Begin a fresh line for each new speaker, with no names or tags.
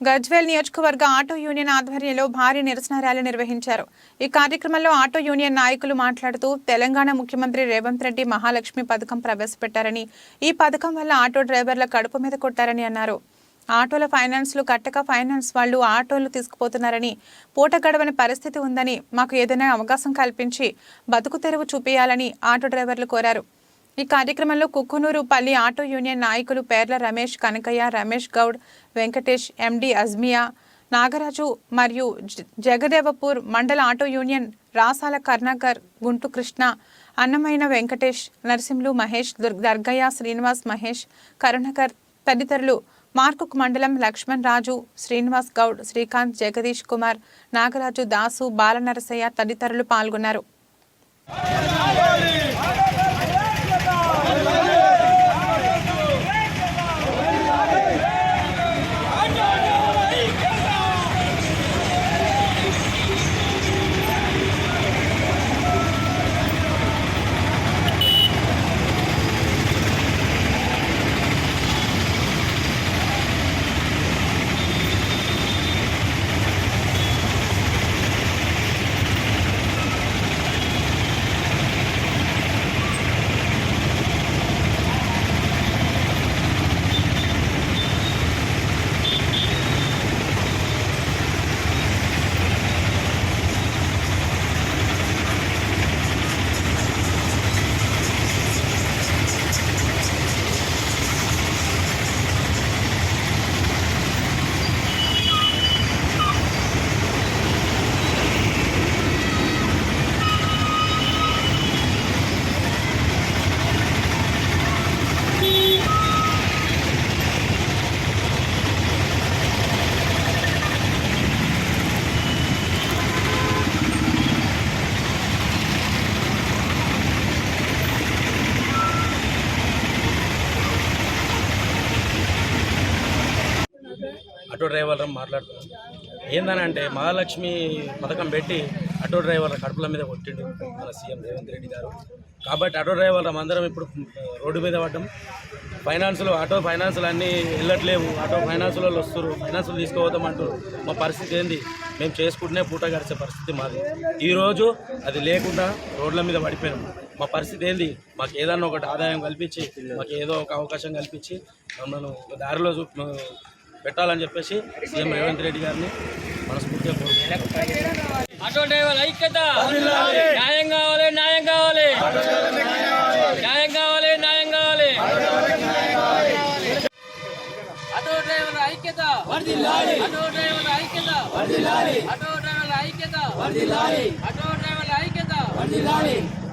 గజ్వేల్ నియోజకవర్గ auto union ఆధ్వర్యంలో భారీ నిరసన ర్యాలీ నిర్వహించారు. ఈ కార్యక్రమంలో ఆటో యూనియన్ నాయకులు మాట్లాడుతూ తెలంగాణ ముఖ్యమంత్రి రేవంత్ రెడ్డి మహాలక్ష్మి పథకం ప్రవేశపెట్టారని ఈ పథకం వల్ల ఆటో డ్రైవర్ల కడుపు మీద కొట్టారని అన్నారు. ఆటోల ఫైనాన్స్లు కట్టక ఫైనాన్స్ వాళ్ళు ఆటోలు తీసుకుపోతున్నారని పూట గడవని పరిస్థితి ఉందని మాకు ఏదైనా అవకాశం కల్పించి బతుకు తెరువు చూపించాలని ఆటో డ్రైవర్లు కోరారు. ఈ కార్యక్రమంలో కుక్కునూరు పల్లి ఆటో యూనియన్ నాయకులు పేర్ల రమేష్ కనకయ్య రమేష్ గౌడ్ వెంకటేష్ ఎండి అజ్మియా నాగరాజు మరియు జ- జగదేవపూర్ మండల ఆటో యూనియన్ రాసాల కర్ణాకర్ గుంటు కృష్ణ అన్నమైన వెంకటేష్ నరసింహులు మహేష్ దుర్- దర్గయ్య శ్రీనివాస్ మహేష్ కరుణాకర్ తదితరులు మార్కుక్ మండలం లక్ష్మణ్ రాజు శ్రీనివాస్ గౌడ్ శ్రీకాంత్ జగదీష్ కుమార్ నాగరాజు దాసు బాలనరసయ్య తదితరులు పాల్గొన్నారు.
ఆటో డ్రైవర్లు మాట్లాడుతున్నాం ఏందని అంటే మహాలక్ష్మి పథకం పెట్టి ఆటో డ్రైవర్ల కడుపుల మీద కొట్టిండు మన సీఎం రేవంత్ రెడ్డి గారు. కాబట్టి ఆటో డ్రైవర్లం అందరం ఇప్పుడు రోడ్డు మీద పడ్డం. ఫైనాన్సులు ఆటో ఫైనాన్సులు అన్నీ వెళ్ళట్లేవు. ఆటో ఫైనాన్స్లో వాళ్ళు వస్తారు ఫైనాన్సులు తీసుకోవద్దాం అంటారు మా పరిస్థితి ఏంది? మేము చేసుకుంటూనే పూట గడిచే పరిస్థితి మాది. ఈరోజు అది లేకుండా రోడ్ల మీద పడిపోయాం. మా పరిస్థితి ఏంది? మాకు ఏదన్నా ఒకటి ఆదాయం కల్పించి మాకు ఏదో ఒక అవకాశం కల్పించి మమ్మల్ని దారిలో చూ పెట్టాలని చెప్పేసి సీఎం రేవంత్ రెడ్డి గారిని మనస్ఫూర్తిగా కోరుకుంటున్నాం.
ఆటో డ్రైవర్ ఐక్యత. న్యాయం కావాలి న్యాయం కావాలి. న్యాయం కావాలి న్యాయం కావాలి. ఆటో డ్రైవర్ ఐక్యత. ఆటో డ్రైవర్ ఐక్యత. ఆటో డ్రైవర్ ఐక్యత. ఆటో